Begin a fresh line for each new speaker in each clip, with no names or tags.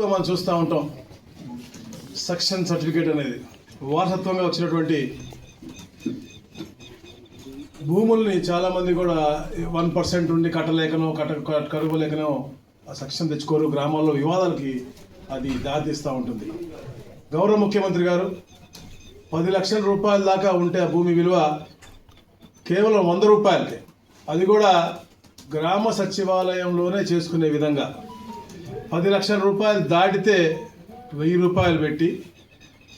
మనం చూస్తూ ఉంటాం. సక్షన్ సర్టిఫికేట్ అనేది. వారసత్వంగా వచ్చినటువంటి భూముల్ని చాలామంది కూడా వన్ పర్సెంట్ ఉండి కట్టలేకనో కట్ట కట్- కరువలేకనో ఆ సక్షన్ తెచ్చుకోరు. గ్రామాల్లో వివాదాలకి అది దారితీస్తూ ఉంటుంది. గౌరవ ముఖ్యమంత్రి గారు పది లక్షల రూపాయల దాకా ఉంటే ఆ భూమి విలువ కేవలం వంద రూపాయలకే. అది కూడా గ్రామ సచివాలయంలోనే చేసుకునే విధంగా. పది లక్షల రూపాయలు దాటితే వెయ్యి రూపాయలు పెట్టి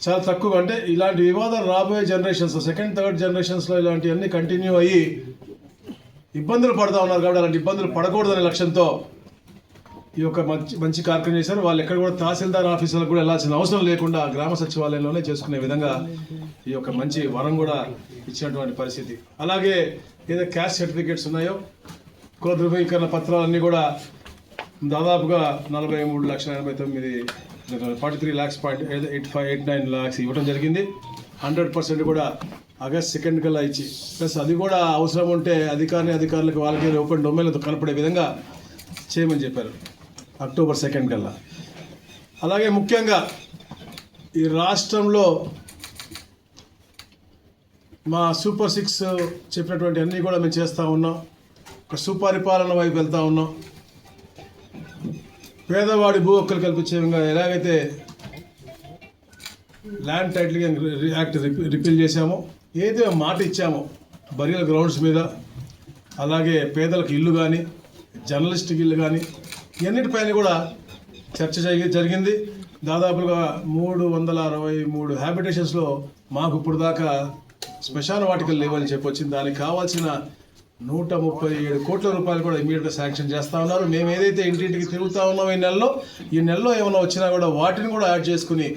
చాలా తక్కువ అంటే ఇలాంటి వివాదాలు రాబోయే జనరేషన్స్ సెకండ్ థర్డ్ జనరేషన్స్లో ఇలాంటివన్నీ కంటిన్యూ అయ్యి ఇబ్బందులు పడుతూ ఉన్నారు కాబట్టి అలాంటి ఇబ్బందులు పడకూడదనే లక్ష్యంతో ఈ యొక్క మంచి మంచి కార్యక్రమం చేశారు. వాళ్ళు ఎక్కడ కూడా తహసీల్దార్ ఆఫీసులకు కూడా వెళ్ళాల్సిన అవసరం లేకుండా గ్రామ సచివాలయంలోనే చేసుకునే విధంగా ఈ యొక్క మంచి వరం కూడా ఇచ్చినటువంటి పరిస్థితి. అలాగే ఏదో క్యాస్ట్ సర్టిఫికేట్స్ ఉన్నాయో కుల ధృవీకరణ పత్రాలన్నీ కూడా దాదాపుగా నలభై మూడు లక్షల ఎనభై తొమ్మిది forty three lakhs point eight five eight nine lakhs ఇవ్వడం జరిగింది. హండ్రెడ్ పర్సెంట్ కూడా ఆగస్ట్ సెకండ్ కల్లా ఇచ్చి ప్లస్ అది కూడా అవసరం ఉంటే అధికారిని అధికారులకు వాళ్ళకి ఓపెన్ డొమైన్లతో కనపడే విధంగా చేయమని చెప్పారు అక్టోబర్ సెకండ్ కల్లా. అలాగే ముఖ్యంగా ఈ రాష్ట్రంలో మా సూపర్ సిక్స్ చెప్పినటువంటి అన్నీ కూడా మేము చేస్తూ ఉన్నాం. ఒక సుపరిపాలన వైపు వెళ్తూ ఉన్నాం. పేదవాడి భూ హక్కులు కల్పించే విధంగా ఎలాగైతే ల్యాండ్ టైటిల్ యాక్ట్ రిపీల్ చేశామో ఏదో మాట ఇచ్చామో బరియల్ గ్రౌండ్స్ మీద అలాగే పేదలకు ఇల్లు కానీ జర్నలిస్ట్కి ఇల్లు కానీ ఇవన్నిటిపైన కూడా చర్చ జరిగింది. దాదాపుగా మూడు వందల అరవై మూడు హ్యాబిటేషన్స్లో మాకు ఇప్పుడు దాకా శ్మశాన వాటికలు లేవని చెప్పొచ్చింది. దానికి కావాల్సిన నూట ముప్పై ఏడు కోట్ల రూపాయలు కూడా ఇమీడియట్గా శాంక్షన్ చేస్తా ఉన్నారు. మేము ఏదైతే ఇంటింటికి తిరుగుతా ఉన్నామో ఈ నెలలో ఈ నెలలో ఏమైనా వచ్చినా కూడా వాటిని కూడా యాడ్ చేసుకుని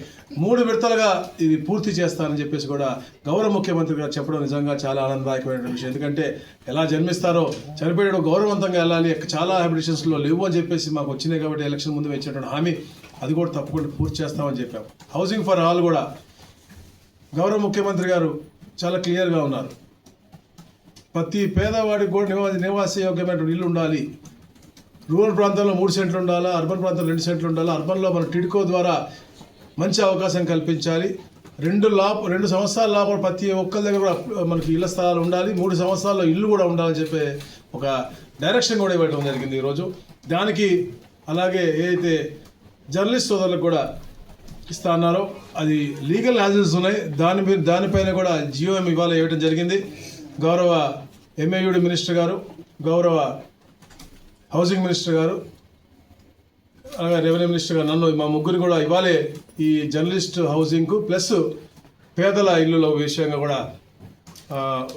మూడు విడతలుగా ఇది పూర్తి చేస్తానని చెప్పేసి కూడా గౌరవ ముఖ్యమంత్రి గారు చెప్పడం నిజంగా చాలా ఆనందదాయకమైన విషయం. ఎందుకంటే ఎలా జన్మిస్తారో చనిపోయాడు గౌరవవంతంగా వెళ్ళాలి చాలా హ్యాబిటేషన్స్లో లేవు అని చెప్పేసి మాకు వచ్చినాయి కాబట్టి ఎలక్షన్ ముందు ఇచ్చినటువంటి హామీ అది కూడా తప్పకుండా పూర్తి చేస్తామని చెప్పాం. హౌసింగ్ ఫర్ ఆల్ కూడా గౌరవ ముఖ్యమంత్రి గారు చాలా క్లియర్గా ఉన్నారు. ప్రతి పేదవాడికి కూడా నివాస నివాస యోగ్యమైన ఇల్లు ఉండాలి. రూరల్ ప్రాంతంలో మూడు సెంట్లు ఉండాలా అర్బన్ ప్రాంతంలో రెండు సెంట్లు ఉండాలా అర్బన్లో మన టిడ్కో ద్వారా మంచి అవకాశం కల్పించాలి. రెండు లాభ రెండు సంవత్సరాల లోపల ప్రతి ఒక్కరి దగ్గర కూడా మనకి ఇళ్ళ స్థలాలు ఉండాలి. మూడు సంవత్సరాల్లో ఇల్లు కూడా ఉండాలని చెప్పే ఒక డైరెక్షన్ కూడా ఇవ్వడం జరిగింది ఈరోజు. దానికి అలాగే ఏదైతే జర్నలిస్ట్ సోదరులకు కూడా ఇస్తా అన్నారో అది లీగల్ యాజెస్ ఉన్నాయి. దాని మీద దానిపైన కూడా జియో ఇవాళ ఇవ్వడం జరిగింది. గౌరవ ఎంఏయుడి మినిస్టర్ గారు గౌరవ హౌసింగ్ మినిస్టర్ గారు అలాగే రెవెన్యూ మినిస్టర్ గారు నన్ను మా ముగ్గురు కూడా ఇవాళే ఈ జర్నలిస్ట్ హౌసింగ్కు ప్లస్ పేదల ఇల్లుల విషయంగా కూడా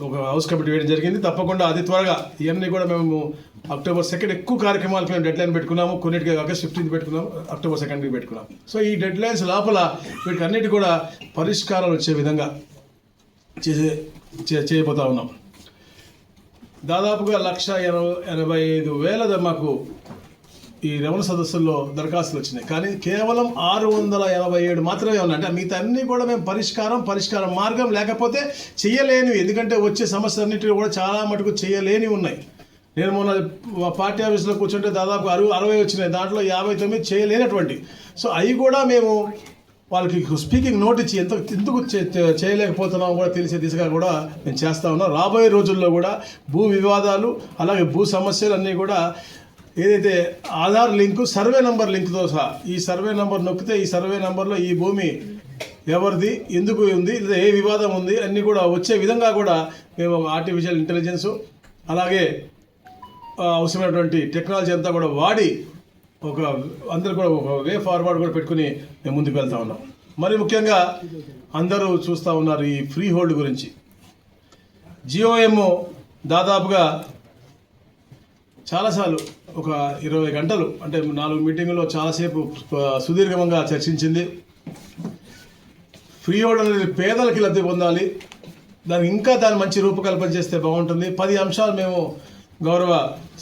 ఒక హౌస్ కమిటీ వేయడం జరిగింది. తప్పకుండా అతి త్వరగా ఇవన్నీ కూడా మేము అక్టోబర్ సెకండ్ ఎక్కువ కార్యక్రమాలకు మేము డెడ్ లైన్ పెట్టుకున్నాము. కొన్నిటికి కాక ఫిఫ్టీన్త్ పెట్టుకున్నాము. అక్టోబర్ సెకండ్కి పెట్టుకున్నాం సో ఈ డెడ్ లైన్స్ లోపల వీటికి అన్నిటి కూడా పరిష్కారాలు వచ్చే విధంగా చేసే చే- చేయబోతా ఉన్నాం. దాదాపుగా లక్ష ఎనభై ఎనభై ఐదు వేల మాకు ఈ రెవెన్యూ సదస్సుల్లో దరఖాస్తులు వచ్చినాయి. కానీ కేవలం ఆరు వందల ఎనభై ఏడు మాత్రమే ఉన్నాయి. అంటే మిగతా అన్నీ కూడా మేము పరిష్కారం పరిష్కారం మార్గం లేకపోతే చేయలేనివి ఎందుకంటే వచ్చే సమస్యలన్నిటిని కూడా చాలా మటుకు చేయలేనివి ఉన్నాయి. నేను మొన్న పార్టీ ఆఫీస్లో కూర్చుంటే దాదాపు అరవై అరవై వచ్చినాయి. దాంట్లో యాభై తొమ్మిది చేయలేనటువంటి. సో అవి కూడా మేము వాళ్ళకి స్పీకింగ్ నోట్ ఇచ్చి ఎంత ఎందుకు చేయలేకపోతున్నామో కూడా తెలిసే దిశగా కూడా మేము చేస్తా ఉన్నాం. రాబోయే రోజుల్లో కూడా భూ వివాదాలు అలాగే భూ సమస్యలు అన్నీ కూడా ఏదైతే ఆధార్ లింకు సర్వే నంబర్ లింక్తో సహా ఈ సర్వే నంబర్ నొక్కితే ఈ సర్వే నంబర్లో ఈ భూమి ఎవరిది ఎందుకు ఉంది లేదా ఏ వివాదం ఉంది అన్నీ కూడా వచ్చే విధంగా కూడా మేము ఆర్టిఫిషియల్ ఇంటెలిజెన్సు అలాగే అవసరమైనటువంటి టెక్నాలజీ అంతా కూడా వాడి ఒక అందరూ కూడా ఒక వే ఫార్వర్డ్ కూడా పెట్టుకుని మేము ముందుకు వెళ్తా ఉన్నాం. మరి ముఖ్యంగా అందరూ చూస్తూ ఉన్నారు ఈ ఫ్రీ హోల్డ్ గురించి జియోఎమ్ దాదాపుగా చాలాసార్లు ఒక ఇరవై గంటలు అంటే నాలుగు మీటింగులో చాలాసేపు సుదీర్ఘంగా చర్చించింది. ఫ్రీ హోల్డ్ అనేది పేదలకి లబ్ధి పొందాలి. దానికి ఇంకా దాన్ని మంచి రూపకల్పన చేస్తే బాగుంటుంది. పది అంశాలు మేము గౌరవ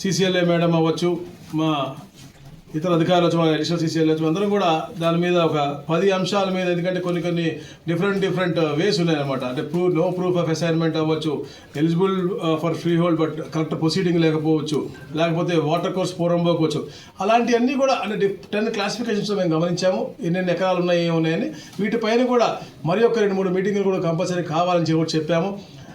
సిసిఎల్ఏ మేడం అవ్వచ్చు మా ఇతర అధికారులు వచ్చి అడిషనల్ సీసీఎల్ వచ్చి అందరం కూడా దాని మీద ఒక పది అంశాల మీద ఎందుకంటే కొన్ని కొన్ని డిఫరెంట్ డిఫరెంట్ వేస్ ఉన్నాయన్నమాట. అంటే proof no proof of assignment అవ్వచ్చు eligible for free hold but correct proceeding లేకపోవచ్చు లేకపోతే వాటర్ కోర్స్ పూర్వం పోవచ్చు అలాంటివన్నీ కూడా అంటే టెన్ క్లాసిఫికేషన్స్ మేము గమనించాము. ఎన్నెన్ని ఎకరాలు ఉన్నాయి ఏమి ఉన్నాయని వీటిపైన కూడా మరి ఒక రెండు మూడు మీటింగ్లు కూడా కంపల్సరీ కావాలని చెప్పి చెప్పాము.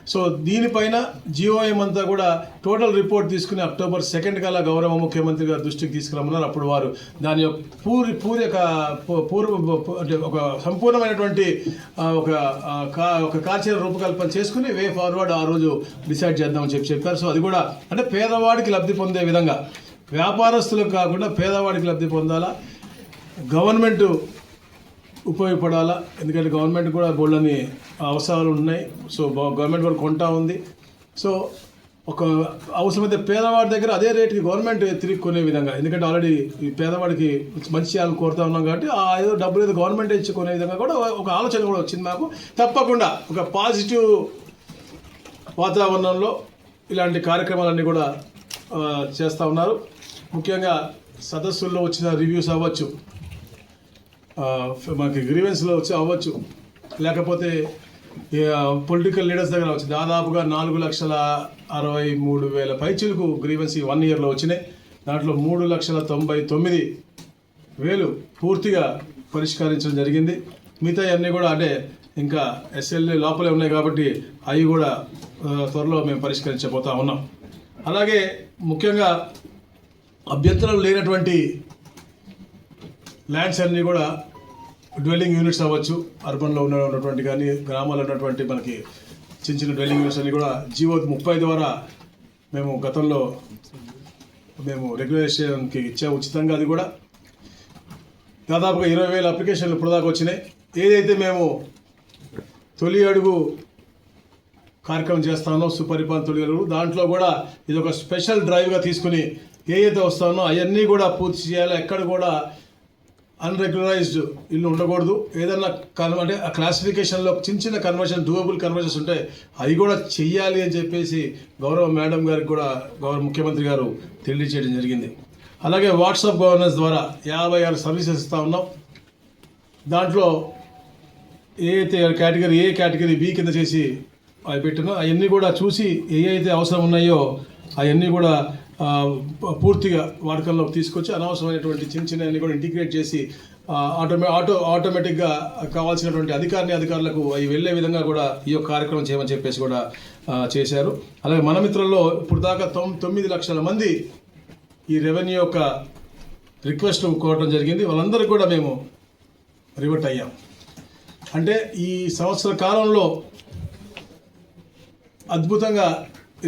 సో దీనిపైన జిఓఎం అంతా కూడా టోటల్ రిపోర్ట్ తీసుకుని అక్టోబర్ సెకండ్ కల్లా గౌరవ ముఖ్యమంత్రి గారి దృష్టికి తీసుకురమ్మన్నారు. అప్పుడు వారు దాని యొక్క పూరి పూరి యొక్క పూ- పూర్వ అంటే ఒక సంపూర్ణమైనటువంటి ఒక కా- ఒక కార్యాచరణ రూపకల్పన చేసుకుని వే ఫార్వర్డ్ ఆ రోజు డిసైడ్ చేద్దామని చెప్పి చెప్పారు. సో అది కూడా అంటే పేదవాడికి లబ్ధి పొందే విధంగా. వ్యాపారస్తులకు కాకుండా పేదవాడికి లబ్ధి పొందాలా? గవర్నమెంట్ ఉపయోగపడాలా? ఎందుకంటే గవర్నమెంట్ కూడా బోళ్ళని అవసరాలు ఉన్నాయి. సో గవర్నమెంట్ కూడా కొంటా ఉంది. సో ఒక అవసరమైతే పేదవాడి దగ్గర అదే రేటుకి గవర్నమెంట్ తిరిగి కొనే విధంగా. ఎందుకంటే ఆల్రెడీ ఈ పేదవాడికి మంచి చేయాలని కోరుతా ఉన్నాం కాబట్టి ఆ ఏదో డబ్బులు ఏదో గవర్నమెంట్ ఇచ్చి కొనే విధంగా కూడా ఒక ఆలోచన కూడా వచ్చింది మాకు తప్పకుండా ఒక పాజిటివ్ వాతావరణంలో ఇలాంటి కార్యక్రమాలన్నీ కూడా చేస్తూ ఉన్నారు. ముఖ్యంగా సదస్సుల్లో వచ్చిన రివ్యూస్ అవ్వచ్చు. మనకి గ్రీవెన్స్లో వచ్చి అవ్వచ్చు. లేకపోతే పొలిటికల్ లీడర్స్ దగ్గర వచ్చి దాదాపుగా నాలుగు లక్షల అరవై మూడు వేల పైచీలకు గ్రీవెన్స్ ఈ వన్ ఇయర్లో వచ్చినాయి. దాంట్లో మూడు లక్షల తొంభై తొమ్మిది వేలు పూర్తిగా పరిష్కరించడం జరిగింది. మిగతా అన్నీ కూడా అంటే ఇంకా ఎస్ఎల్ఏ లోపలే ఉన్నాయి కాబట్టి అవి కూడా త్వరలో మేము పరిష్కరించబోతా ఉన్నాం. అలాగే ముఖ్యంగా అభ్యర్థనలు లేనటువంటి ల్యాండ్స్ అన్నీ కూడా డ్వెల్లింగ్ యూనిట్స్ అవ్వచ్చు అర్బన్లో ఉన్న ఉన్నటువంటి కానీ గ్రామాల్లో ఉన్నటువంటి మనకి చిన్న చిన్న డ్వెల్లింగ్ యూనిట్స్ అన్ని కూడా జీవో ముప్పై ద్వారా మేము గతంలో మేము రెగ్యులేషన్కి ఇచ్చాము ఉచితంగా అది కూడా. దాదాపుగా ఇరవై వేల అప్లికేషన్లు ఇప్పటిదాకా వచ్చినాయి. ఏదైతే మేము తొలి అడుగు కార్యక్రమం చేస్తానో సుపరిపాలన తొలి అడుగు దాంట్లో కూడా ఇది ఒక స్పెషల్ డ్రైవ్గా తీసుకుని ఏదైతే వస్తానో అవన్నీ కూడా పూర్తి చేయాలి. ఎక్కడ కూడా అన్రెగ్యులరైజ్డ్ ఇల్లు ఉండకూడదు. ఏదన్నా కన్ అంటే ఆ క్లాసిఫికేషన్లో చిన్న చిన్న కన్వర్షన్ డూయబుల్ కన్వర్షన్స్ ఉంటాయి. అవి కూడా చెయ్యాలి అని చెప్పేసి గౌరవ మేడం గారికి కూడా గౌరవ ముఖ్యమంత్రి గారు తెలియజేయడం జరిగింది. అలాగే వాట్సాప్ గవర్నెన్స్ ద్వారా యాభై ఆరు సర్వీసెస్ ఇస్తూ ఉన్నాం. దాంట్లో ఏ అయితే కేటగిరీ ఏ కేటగిరీ బి కింద చేసి అవి పెట్టినో అవన్నీ కూడా చూసి ఏ అయితే అవసరం ఉన్నాయో అవన్నీ కూడా పూర్తిగా వాడకంలోకి తీసుకొచ్చి అనవసరమైనటువంటి చిన్న చిన్న కూడా ఇంటిగ్రేట్ చేసి ఆటోమే ఆటో ఆటోమేటిక్గా కావాల్సినటువంటి అధికారిని అధికారులకు అవి వెళ్ళే విధంగా కూడా ఈ యొక్క కార్యక్రమం చేయమని చెప్పేసి కూడా చేశారు. అలాగే మన మిత్రుల్లో ఇప్పుడు దాకా తొమ్ తొమ్మిది లక్షల మంది ఈ రెవెన్యూ యొక్క రిక్వెస్ట్ కోరడం జరిగింది. వాళ్ళందరికీ కూడా మేము రివర్ట్ అయ్యాం. అంటే ఈ సంవత్సర కాలంలో అద్భుతంగా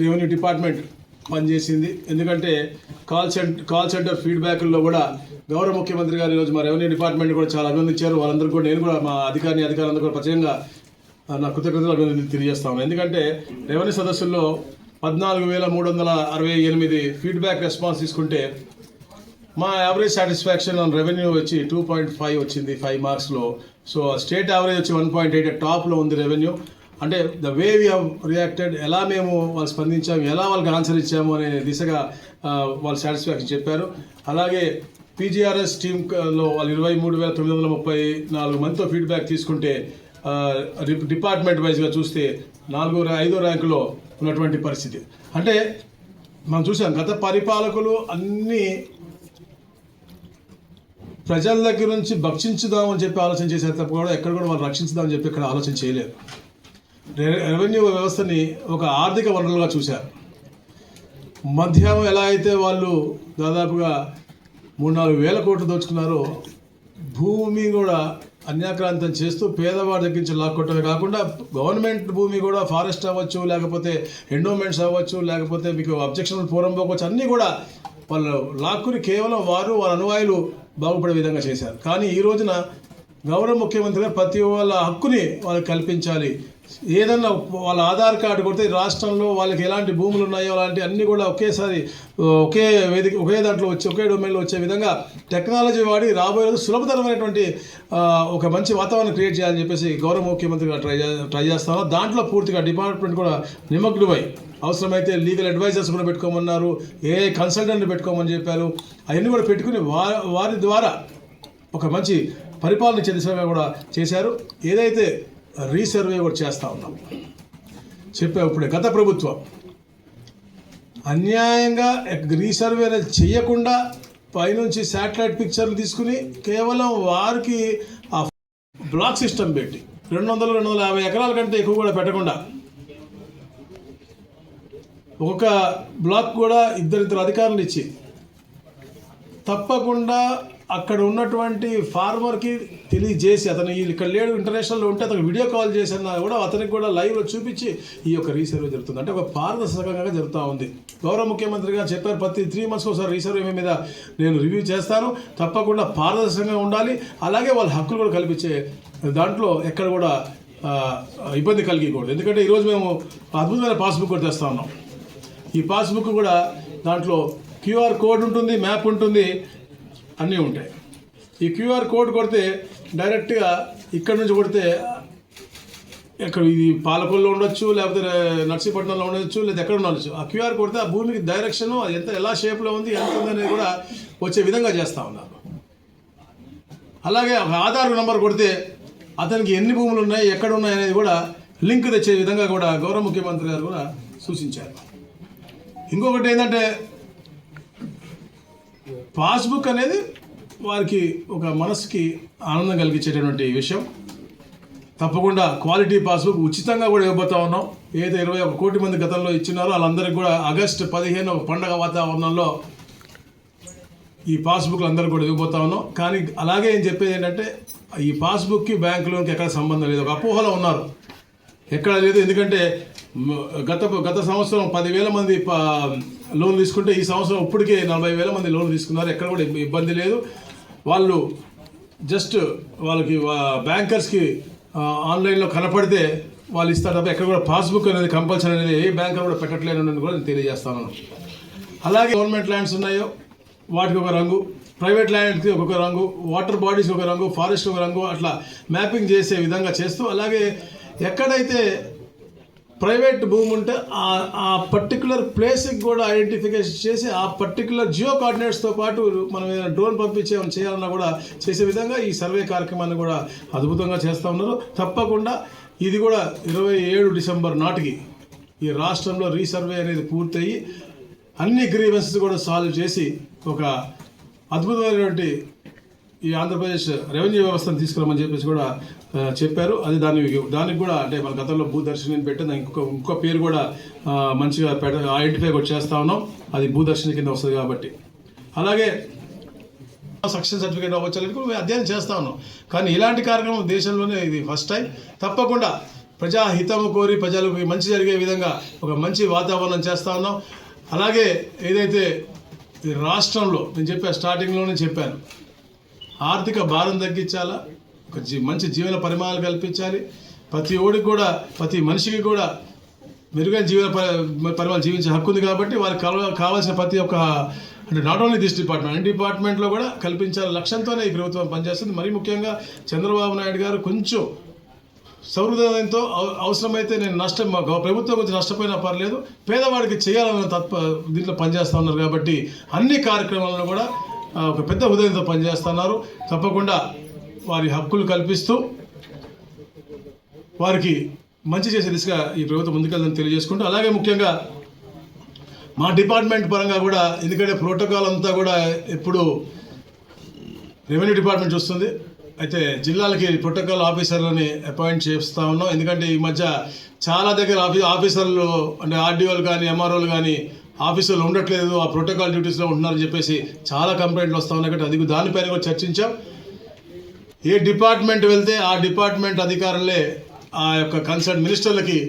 రెవెన్యూ డిపార్ట్మెంట్ పనిచేసింది. ఎందుకంటే కాల్ సెంటర్ కాల్ సెంటర్ ఫీడ్బ్యాక్ల్లో కూడా గౌరవ ముఖ్యమంత్రి గారు ఈరోజు మా రెవెన్యూ డిపార్ట్మెంట్ కూడా చాలా అభినందించారు. వాళ్ళందరూ కూడా నేను కూడా మా అధికారిని అధికారులందరూ కూడా ప్రత్యేకంగా నా కృతజ్ఞతలు అభినందనలు తెలియజేస్తాను ఎందుకంటే రెవెన్యూ సదస్సుల్లో పద్నాలుగు వేల మూడు వందల అరవై ఎనిమిది ఫీడ్బ్యాక్ రెస్పాన్స్ తీసుకుంటే మా యావరేజ్ సాటిస్ఫాక్షన్ ఆన్ రెవెన్యూ వచ్చి టూ పాయింట్ ఫైవ్ వచ్చింది ఫైవ్ మార్క్స్లో. సో స్టేట్ యావరేజ్ వచ్చి వన్ పాయింట్ ఎయిట్ టాప్లో ఉంది రెవెన్యూ. అంటే the way we have reacted ఎలా మేము వాళ్ళు స్పందించాము ఎలా వాళ్ళకి ఆన్సర్ ఇచ్చాము అనే దిశగా వాళ్ళు సాటిస్ఫాక్షన్ చెప్పారు. అలాగే పీజీఆర్ఎస్ టీంలో వాళ్ళు ఇరవై మూడు వేల తొమ్మిది వందల ముప్పై నాలుగు మందితో ఫీడ్బ్యాక్ తీసుకుంటే డిపార్ట్మెంట్ వైజ్గా చూస్తే నాలుగో ఐదో ర్యాంకులో ఉన్నటువంటి పరిస్థితి. అంటే మనం చూసాం గత పరిపాలకులు అన్నీ ప్రజల దగ్గర నుంచి భక్షించుదామని చెప్పి ఆలోచన చేశారు తప్ప కూడా ఎక్కడ కూడా వాళ్ళు రక్షించుదామని చెప్పి ఇక్కడ ఆలోచన చేయలేదు. రెవెన్యూ వ్యవస్థని ఒక ఆర్థిక వనరులుగా చూశారు మధ్యాహ్నం ఎలా అయితే వాళ్ళు దాదాపుగా మూడు నాలుగు వేల కోట్లు దోచుకున్నారో భూమి కూడా అన్యాక్రాంతం చేస్తూ పేదవాడి దగ్గర నుంచి లాక్కొట్టమే కాకుండా గవర్నమెంట్ భూమి కూడా ఫారెస్ట్ అవ్వచ్చు లేకపోతే ఎండోమెంట్స్ అవ్వచ్చు లేకపోతే మీకు అబ్జెక్షన్ పూర్వం పోవచ్చు అన్నీ కూడా వాళ్ళు లాక్కుని కేవలం వారు వాళ్ళ అనువాయులు బాగుపడే విధంగా చేశారు. కానీ ఈ రోజున గౌరవ ముఖ్యమంత్రి గారు ప్రతి వాళ్ళ హక్కుని వాళ్ళకి కల్పించాలి. ఏదన్నా వాళ్ళ ఆధార్ కార్డు కొడితే రాష్ట్రంలో వాళ్ళకి ఎలాంటి భూములు ఉన్నాయో అలాంటి అన్నీ కూడా ఒకేసారి ఒకే వేదిక ఒకే దాంట్లో వచ్చి ఒకే డొమైన్లో వచ్చే విధంగా టెక్నాలజీ వాడి రాబోయే సులభతరమైనటువంటి ఒక మంచి వాతావరణం క్రియేట్ చేయాలని చెప్పేసి గౌరవ ముఖ్యమంత్రిగా ట్రై ట్రై చేస్తాను దాంట్లో పూర్తిగా డిపార్ట్మెంట్ కూడా నిమగ్నమై అవసరమైతే లీగల్ అడ్వైజర్స్ కూడా పెట్టుకోమన్నారు ఏ కన్సల్టెంట్ పెట్టుకోమని చెప్పారు. అవన్నీ కూడా పెట్టుకుని వారి వారి ద్వారా ఒక మంచి పరిపాలన ఇచ్చే కూడా చేశారు. ఏదైతే రీసర్వే కూడా చేస్తూ ఉన్నాం. చెప్పా ఇప్పుడే గత ప్రభుత్వం. అన్యాయంగా రీసర్వే అనేది చేయకుండా పైనుంచి శాటిలైట్ పిక్చర్లు తీసుకుని కేవలం వారికి ఆ బ్లాక్ సిస్టమ్ పెట్టి రెండు వందలు రెండు వందల యాభై ఎకరాల కంటే ఎక్కువ కూడా పెట్టకుండా ఒక బ్లాక్ కూడా ఇద్దరిద్దరు అధికారులు ఇచ్చి తప్పకుండా అక్కడ ఉన్నటువంటి ఫార్మర్కి తెలియజేసి అతను ఈ- ఇక్కడ లేడు ఇంటర్నేషనల్లో ఉంటే అతను వీడియో కాల్ చేసినా కూడా అతనికి కూడా లైవ్లో చూపించి ఈ యొక్క రీసర్వే జరుగుతుంది. అంటే ఒక పారదర్శకంగా జరుగుతూ ఉంది. గౌరవ ముఖ్యమంత్రి గారు చెప్పారు ప్రతి త్రీ మంత్స్కి ఒకసారి రీసర్వే మీద నేను రివ్యూ చేస్తాను. తప్పకుండా పారదర్శకంగా ఉండాలి. అలాగే వాళ్ళ హక్కులు కూడా కల్పించే దాంట్లో ఎక్కడ కూడా ఇబ్బంది కలిగకూడదు. ఎందుకంటే ఈరోజు మేము అద్భుతమైన పాస్బుక్ కూడా తెస్తా ఉన్నాం. ఈ పాస్బుక్ కూడా దాంట్లో క్యూఆర్ కోడ్ ఉంటుంది మ్యాప్ ఉంటుంది. అన్నీ ఉంటాయి. ఈ క్యూఆర్ కోడ్ కొడితే డైరెక్ట్గా ఇక్కడ నుంచి కొడితే ఇక్కడ ఇది పాలకొల్లో ఉండొచ్చు లేకపోతే నర్సీపట్నంలో ఉండొచ్చు లేదా ఎక్కడ ఉండొచ్చు. ఆ క్యూఆర్ కొడితే ఆ భూమికి డైరెక్షన్ ఎంత ఎలా షేప్లో ఉంది ఎంత ఉంది అనేది కూడా వచ్చే విధంగా చేస్తూ ఉన్నారు. అలాగే ఆధార్ నెంబర్ కొడితే అతనికి ఎన్ని భూములు ఉన్నాయి ఎక్కడ ఉన్నాయి అనేది కూడా లింక్ తెచ్చే విధంగా కూడా గౌరవ ముఖ్యమంత్రి గారు కూడా సూచించారు. ఇంకొకటి ఏంటంటే పాస్బుక్ అనేది వారికి ఒక మనసుకి ఆనందం కలిగించేటటువంటి విషయం. తప్పకుండా క్వాలిటీ పాస్బుక్ ఉచితంగా కూడా ఇవ్వబోతా ఉన్నాం. ఏదైతే ఇరవై ఒక కోటి మంది గతంలో ఇచ్చినారో వాళ్ళందరికీ కూడా ఆగస్టు పదిహేను ఒక పండగ వాతావరణంలో ఈ పాస్బుక్లు అందరూ కూడా ఇవ్వబోతా ఉన్నాం. కానీ అలాగే ఏం చెప్పేది ఏంటంటే ఈ పాస్బుక్కి బ్యాంక్ లోన్కి ఎక్కడ సంబంధం లేదు. ఒక అపోహలో ఉన్నారు. ఎక్కడ లేదు. ఎందుకంటే గత గత సంవత్సరం పదివేల మంది లోన్ తీసుకుంటే ఈ సంవత్సరం ఇప్పటికే నలభై వేల మంది లోన్ తీసుకున్నారు. ఎక్కడ కూడా ఇబ్బంది లేదు. వాళ్ళు జస్ట్ వాళ్ళకి వా- బ్యాంకర్స్కి ఆన్లైన్లో కనపడితే వాళ్ళు ఇస్తారు తప్ప ఎక్కడ కూడా పాస్బుక్ అనేది కంపల్సరీ అనేది ఏ బ్యాంకర్ కూడా పెట్టట్లేనని కూడా నేను తెలియజేస్తాను. అలాగే గవర్నమెంట్ ల్యాండ్స్ ఉన్నాయో వాటికి ఒక రంగు. ప్రైవేట్ ల్యాండ్కి ఒక్కొక్క రంగు. వాటర్ బాడీస్ ఒక రంగు. ఫారెస్ట్ ఒక రంగు. అట్లా మ్యాపింగ్ చేసే విధంగా చేస్తూ అలాగే ఎక్కడైతే ప్రైవేట్ భూమి ఉంటే ఆ ఆ పర్టికులర్ ప్లేస్కి కూడా ఐడెంటిఫికేషన్ చేసి ఆ పర్టికులర్ జియో కోఆర్డినేట్స్తో పాటు మనం ఏదైనా డ్రోన్ పంపించే చేయాలన్నా కూడా చేసే విధంగా ఈ సర్వే కార్యక్రమాన్ని కూడా అద్భుతంగా చేస్తూ ఉన్నారు. తప్పకుండా ఇది కూడా ఇరవై ఏడు డిసెంబర్ నాటికి ఈ రాష్ట్రంలో రీసర్వే అనేది పూర్తయి అన్ని గ్రీవెన్సెస్ కూడా సాల్వ్ చేసి ఒక అద్భుతమైనటువంటి ఈ ఆంధ్రప్రదేశ్ రెవెన్యూ వ్యవస్థను తీసుకురామని చెప్పేసి కూడా చెప్పారు. అది దాని దానికి కూడా అంటే మన గతంలో భూదర్శిని పెట్టి పెట్టిన ఇంకొక ఇంకో పేరు కూడా మంచిగా పెడ ఐడెంటిఫై కూడా చేస్తా ఉన్నాం. అది భూదర్శిని కింద వస్తుంది కాబట్టి. అలాగే సక్సెస్ సర్టిఫికేట్ అవ్వచ్చు కూడా అధ్యయనం చేస్తా ఉన్నాం. కానీ ఇలాంటి కార్యక్రమం దేశంలోనే ఇది ఫస్ట్ టైం. తప్పకుండా ప్రజాహితము కోరి ప్రజలకు మంచి జరిగే విధంగా ఒక మంచి వాతావరణం చేస్తా ఉన్నాం. అలాగే ఏదైతే ఈ రాష్ట్రంలో నేను చెప్పా స్టార్టింగ్లోనే చెప్పాను. ఆర్థిక భారం తగ్గించాలా? ఒక జీ మంచి జీవన పరిమాణాలు కల్పించాలి. ప్రతి ఓడికి కూడా ప్రతి మనిషికి కూడా మెరుగైన జీవన పరిమాణాలు జీవించే హక్కు ఉంది కాబట్టి వారికి కావాల్సిన ప్రతి ఒక్క అంటే నాట్ ఓన్లీ దిస్ డిపార్ట్మెంట్ అన్ని డిపార్ట్మెంట్లో కూడా కల్పించాలి లక్ష్యంతోనే ఈ ప్రభుత్వం పనిచేస్తుంది. మరీ ముఖ్యంగా చంద్రబాబు నాయుడు గారు కొంచెం సౌహృదయంతో అవసరమైతే నేను నష్టం ప్రభుత్వం కొంచెం నష్టపోయినా పర్లేదు. పేదవాడికి చేయాలని తత్వ దీంట్లో పనిచేస్తూ ఉన్నారు కాబట్టి అన్ని కార్యక్రమాలను కూడా ఒక పెద్ద హృదయంతో పనిచేస్తున్నారు. తప్పకుండా వారి హక్కులు కల్పిస్తూ వారికి మంచి చేసే దిశగా ఈ ప్రభుత్వం ముందుకెళ్దని తెలియజేసుకుంటూ అలాగే ముఖ్యంగా మా డిపార్ట్మెంట్ పరంగా కూడా ఎందుకంటే ప్రోటోకాల్ అంతా కూడా ఎప్పుడు రెవెన్యూ డిపార్ట్మెంట్ చూస్తుంది. అయితే జిల్లాలకి ప్రోటోకాల్ ఆఫీసర్లని అపాయింట్ చేస్తూ ఉన్నాం. ఎందుకంటే ఈ మధ్య చాలా దగ్గర ఆఫీ ఆఫీసర్లు అంటే ఆర్డీఓలు కానీ ఎంఆర్ఓలు కానీ ఆఫీసులో ఉండట్లేదు ఆ ప్రోటోకాల్ డ్యూటీస్లో ఉంటున్నారని చెప్పేసి చాలా కంప్లైంట్లు వస్తూ ఉన్నాయి కాబట్టి అది దానిపైన కూడా చర్చించాం. ఏ డిపార్ట్మెంట్ వెళ్తే ఆ డిపార్ట్మెంట్ అధికారులే ఆ యొక్క కన్సర్న్ మినిస్టర్లకి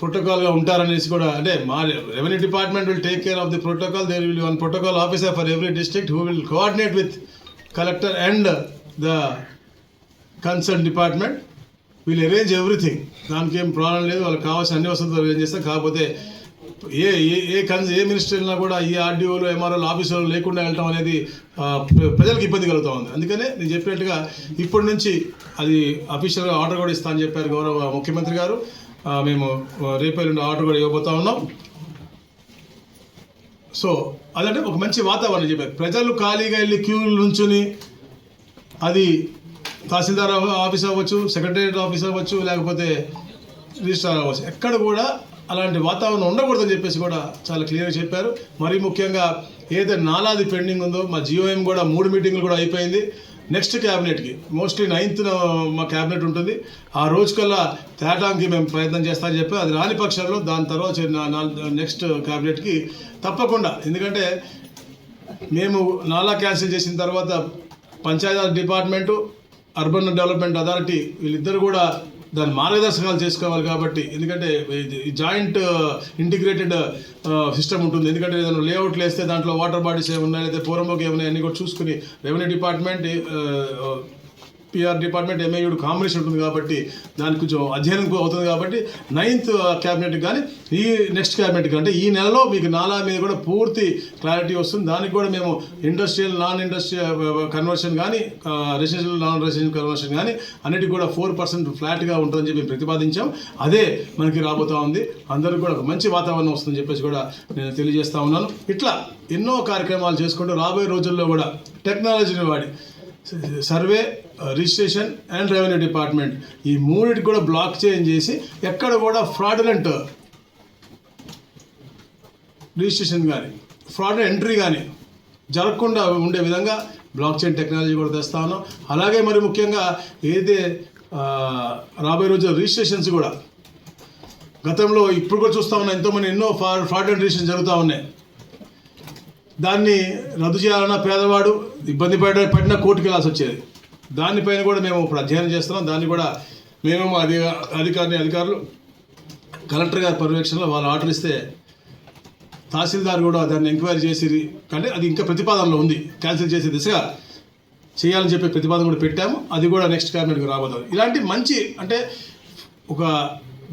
ప్రోటోకాల్గా ఉంటారనేసి కూడా అంటే మా revenue department will take care of the protocol. There will one protocol officer for every district who will coordinate with collector and the concern department. Will arrange everything. దానికి ఏం ప్రాబ్లం లేదు. వాళ్ళకి కావాల్సిన అన్ని వసతులు అరేంజ్ చేస్తారు కాకపోతే ఏ ఏ ఏ ఏ మినిస్టర్ వెళ్ళినా కూడా ఈ ఆర్డీఓలు ఎంఆర్ఓలు ఆఫీసులు లేకుండా వెళ్ళటం అనేది ప్రజలకు ఇబ్బంది కలుగుతూ ఉంది. అందుకనే నేను చెప్పినట్టుగా ఇప్పటి నుంచి అది అఫీషియల్గా ఆర్డర్ కూడా ఇస్తా అని చెప్పారు గౌరవ ముఖ్యమంత్రి గారు. మేము రేపే రేపు ఆర్డర్ కూడా ఇవ్వబోతా ఉన్నాం. సో అదంటే ఒక మంచి వాతావరణం చెప్పారు. ప్రజలు ఖాళీగా వెళ్ళి క్యూలు నుంచుని అది తహసీల్దార్ ఆఫీస్ అవ్వచ్చు సెక్రటేరియట్ ఆఫీస్ అవ్వచ్చు లేకపోతే రిజిస్ట్రార్ అవ్వచ్చు. ఎక్కడ కూడా అలాంటి వాతావరణం ఉండకూడదని చెప్పేసి కూడా చాలా క్లియర్గా చెప్పారు. మరీ ముఖ్యంగా ఏదైతే నాలాది పెండింగ్ ఉందో మా జియోఎం కూడా మూడు మీటింగ్లు కూడా అయిపోయింది. నెక్స్ట్ క్యాబినెట్కి మోస్ట్లీ నైన్త్ మా క్యాబినెట్ ఉంటుంది. ఆ రోజుకల్లా తేటానికి మేము ప్రయత్నం చేస్తామని చెప్పి అది రాని పక్షంలో దాని తర్వాత నెక్స్ట్ క్యాబినెట్కి తప్పకుండా. ఎందుకంటే మేము నాలా క్యాన్సిల్ చేసిన తర్వాత panchayat department urban development authority వీళ్ళిద్దరు కూడా దాని మార్గదర్శకాలు చేసుకోవాలి కాబట్టి. ఎందుకంటే జాయింట్ ఇంటిగ్రేటెడ్ సిస్టమ్ ఉంటుంది. ఎందుకంటే ఏదైనా లేఅవుట్లు వేస్తే దాంట్లో వాటర్ బాడీస్ ఏమున్నాయి లేదా పూర్వంలోకి ఏమున్నాయి అన్ని కూడా చూసుకుని revenue department PR department MAUD combination ఉంటుంది కాబట్టి దానికి కొంచెం అధ్యయనం అవుతుంది కాబట్టి నైన్త్ uh, క్యాబినెట్ కానీ ఈ నెక్స్ట్ క్యాబినెట్ అంటే ఈ నెలలో మీకు నాలా మీద కూడా పూర్తి క్లారిటీ వస్తుంది. దానికి కూడా మేము ఇండస్ట్రియల్ నాన్ ఇండస్ట్రియల్ కన్వర్షన్ కానీ రెసిడెన్షియల్ నాన్ రెసిడెన్షియల్ కన్వర్షన్ కానీ అన్నిటికీ కూడా ఫోర్ పర్సెంట్ ఫ్లాట్గా ఉంటుందని చెప్పి ప్రతిపాదించాం. అదే మనకి రాబోతా ఉంది. అందరూ కూడా ఒక మంచి వాతావరణం వస్తుందని చెప్పేసి కూడా నేను తెలియజేస్తా ఉన్నాను. ఇట్లా ఎన్నో కార్యక్రమాలు చేసుకుంటూ రాబోయే రోజుల్లో కూడా టెక్నాలజీని వాడి survey registration and revenue department. ఈ మూడింటికి కూడా బ్లాక్ చేంజ్ చేసి ఎక్కడ కూడా ఫ్రాడులెంట్ రిజిస్ట్రేషన్ కానీ ఫ్రాడ్ ఎంట్రీ కానీ జరగకుండా ఉండే విధంగా బ్లాక్ చైన్ టెక్నాలజీ కూడా తెస్తా ఉన్నాం. అలాగే మరి ముఖ్యంగా ఏదైతే రాబోయే రోజు రిజిస్ట్రేషన్స్ కూడా గతంలో ఇప్పుడు కూడా చూస్తా ఉన్నాం. ఎంతోమంది ఎన్నో ఫ్రాడ్ ఫ్రాడ్ అండ్ రిజిస్ట్రేషన్ జరుగుతూ ఉన్నాయి. దాన్ని రద్దు చేయాలన్న పేదవాడు ఇబ్బంది పడ పడిన కోర్టుకి వెళ్ళాల్సి వచ్చేది. దానిపైన కూడా మేము ఇప్పుడు అధ్యయనం చేస్తున్నాం. దాన్ని కూడా మేము అది అధి అధికారిని అధికారులు కలెక్టర్ గారి పర్యవేక్షణలో వాళ్ళు ఆర్డర్ ఇస్తే తహసీల్దార్ కూడా దాన్ని ఎంక్వైరీ చేసి అంటే అది ఇంకా ప్రతిపాదనలో ఉంది. క్యాన్సిల్ చేసే దిశగా చేయాలని చెప్పి ప్రతిపాదన కూడా పెట్టాము. అది కూడా నెక్స్ట్ క్యాబినెట్కి రాబోతుంది. ఇలాంటి మంచి అంటే ఒక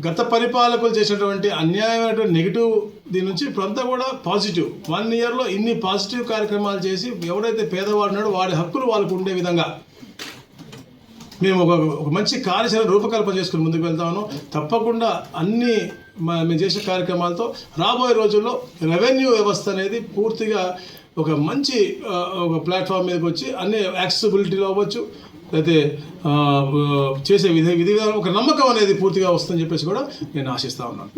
గత పరిపాలకులు చేసినటువంటి అన్యాయమైనటువంటి నెగిటివ్ దీని నుంచి ఇప్పుడంతా కూడా పాజిటివ్. వన్ ఇయర్లో ఇన్ని పాజిటివ్ కార్యక్రమాలు చేసి ఎవడైతే పేదవాడున్నాడో వాడి హక్కులు వాళ్ళకు ఉండే విధంగా మేము ఒక ఒక మంచి కార్యాచరణ రూపకల్పన చేసుకుని ముందుకు వెళ్తాను. తప్పకుండా అన్ని మేము చేసే కార్యక్రమాలతో రాబోయే రోజుల్లో రెవెన్యూ వ్యవస్థ అనేది పూర్తిగా ఒక మంచి ఒక ప్లాట్ఫామ్ మీదకి వచ్చి అన్ని యాక్సెసిబిలిటీలో అవ్వచ్చు. అయితే చేసే చేసే విధి విధిగా ఒక నమ్మకం అనేది పూర్తిగా వస్తుందని చెప్పేసి కూడా నేను ఆశిస్తా ఉన్నాను.